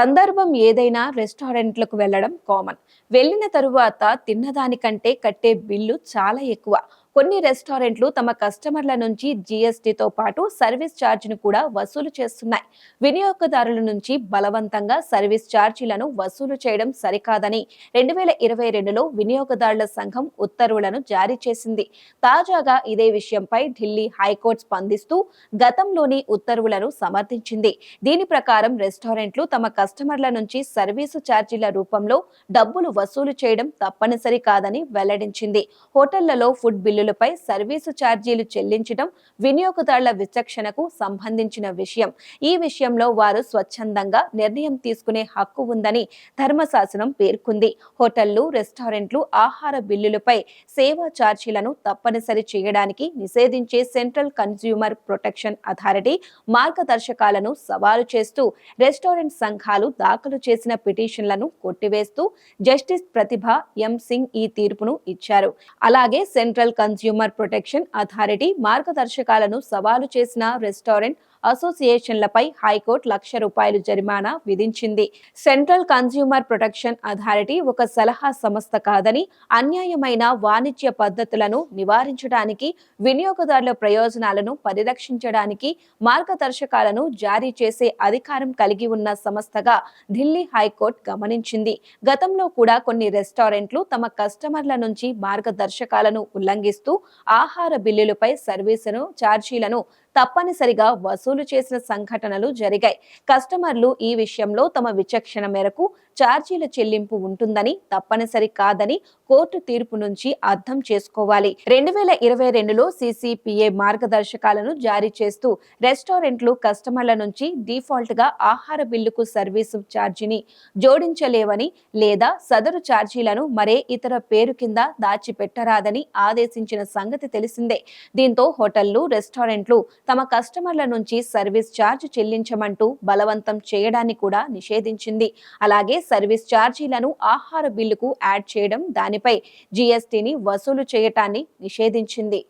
సందర్భం ఏదైనా రెస్టారెంట్లకు వెళ్ళడం కామన్. వెళ్ళిన తరువాత తిన్నదానికంటే కట్టే బిల్లు చాలా ఎక్కువ. కొన్ని రెస్టారెంట్లు తమ కస్టమర్ల నుంచి జీఎస్టీతో పాటు సర్వీస్ ఛార్జీని కూడా వసూలు చేస్తున్నాయి. వినియోగదారుల నుంచి బలవంతంగా సర్వీస్ ఛార్జీలను వసూలు చేయడం సరికాదని రెండు వేల ఇరవై రెండులో వినియోగదారుల సంఘం ఉత్తర్వులను జారీ చేసింది. తాజాగా ఇదే విషయంపై ఢిల్లీ హైకోర్టు స్పందిస్తూ గతంలోని ఉత్తర్వులను సమర్థించింది. దీని ప్రకారం రెస్టారెంట్లు తమ కస్టమర్ల నుంచి సర్వీసు ఛార్జీల రూపంలో డబ్బులు వసూలు చేయడం తప్పనిసరి కాదని వెల్లడించింది. హోటళ్ళలో ఫుడ్ బిల్లులపై సర్వీసు ఛార్జీలు చెల్లించడం వినియోగదారుల విచక్షణకు సంబంధించిన విషయం. ఈ విషయంలో వారు స్వచ్ఛందంగా నిర్ణయం తీసుకునే హక్కు ఉందని ధర్మశాసనం పేర్కొంది. హోటళ్ళు రెస్టారెంట్లు ఆహార బిల్లులపై సేవా ఛార్జీలను తప్పనిసరి చేయడానికి నిషేధించే సెంట్రల్ కన్స్యూమర్ ప్రొటెక్షన్ అథారిటీ మార్గదర్శకాలను సవాలు చేస్తూ రెస్టారెంట్ సంఘాలు దాఖలు చేసిన పిటిషన్లను కొట్టివేస్తూ జస్టిస్ ప్రతిభ ఎం సింగ్ ఈ తీర్పును ఇచ్చారు. అలాగే సెంట్రల్ కన్స్యూమర్ ప్రొటెక్షన్ అథారిటీ మార్గదర్శకాలను సవాలు చేసిన రెస్టారెంట్ అసోసియేషన్లపై హైకోర్టు లక్ష రూపాయలు జరిమానా విధించింది. సెంట్రల్ కన్స్యూమర్ ప్రొటెక్షన్ అథారిటీ ఒక సలహా సంస్థ కాదని అన్యాయమైన వాణిజ్య పద్ధతులను నివారించడానికి వినియోగదారుల ప్రయోజనాలను పరిరక్షించడానికి మార్గదర్శకాలను జారీ చేసే అధికారం కలిగి ఉన్న సంస్థగా ఢిల్లీ హైకోర్టు గమనించింది. గతంలో కూడా కొన్ని రెస్టారెంట్లు తమ కస్టమర్ల నుంచి మార్గదర్శకాలను ఉల్లంఘిస్తూ ఆహార బిల్లులపై సర్వీసును ఛార్జీలను తప్పనిసరిగా వసూలు చేసిన సంఘటనలు జరిగాయి. కస్టమర్లు ఈ విషయంలో తమ విచక్షణ మేరకు ఛార్జీల చెల్లింపు ఉంటుందని తప్పనిసరి కాదని కోర్టు తీర్పు నుంచి అర్థం చేసుకోవాలి. రెండు వేల ఇరవై రెండులో సిసిపిఏ మార్గదర్శకాలను జారీ చేస్తూ రెస్టారెంట్లు కస్టమర్ల నుంచి డిఫాల్ట్గా ఆహార బిల్లుకు సర్వీసు ఛార్జీని జోడించలేవని లేదా సదరు ఛార్జీలను మరే ఇతర పేరు కింద దాచిపెట్టరాదని ఆదేశించిన సంగతి తెలిసిందే. దీంతో హోటళ్ళు రెస్టారెంట్లు తమ కస్టమర్ల నుంచి సర్వీస్ ఛార్జ్ చెల్లించమంటూ బలవంతం చేయడాన్ని కూడా నిషేధించింది. అలాగే సర్వీస్ ఛార్జీలను ఆహార బిల్లుకు యాడ్ చేయడం దానిపై జీఎస్టీని వసూలు చేయటాన్ని నిషేధించింది.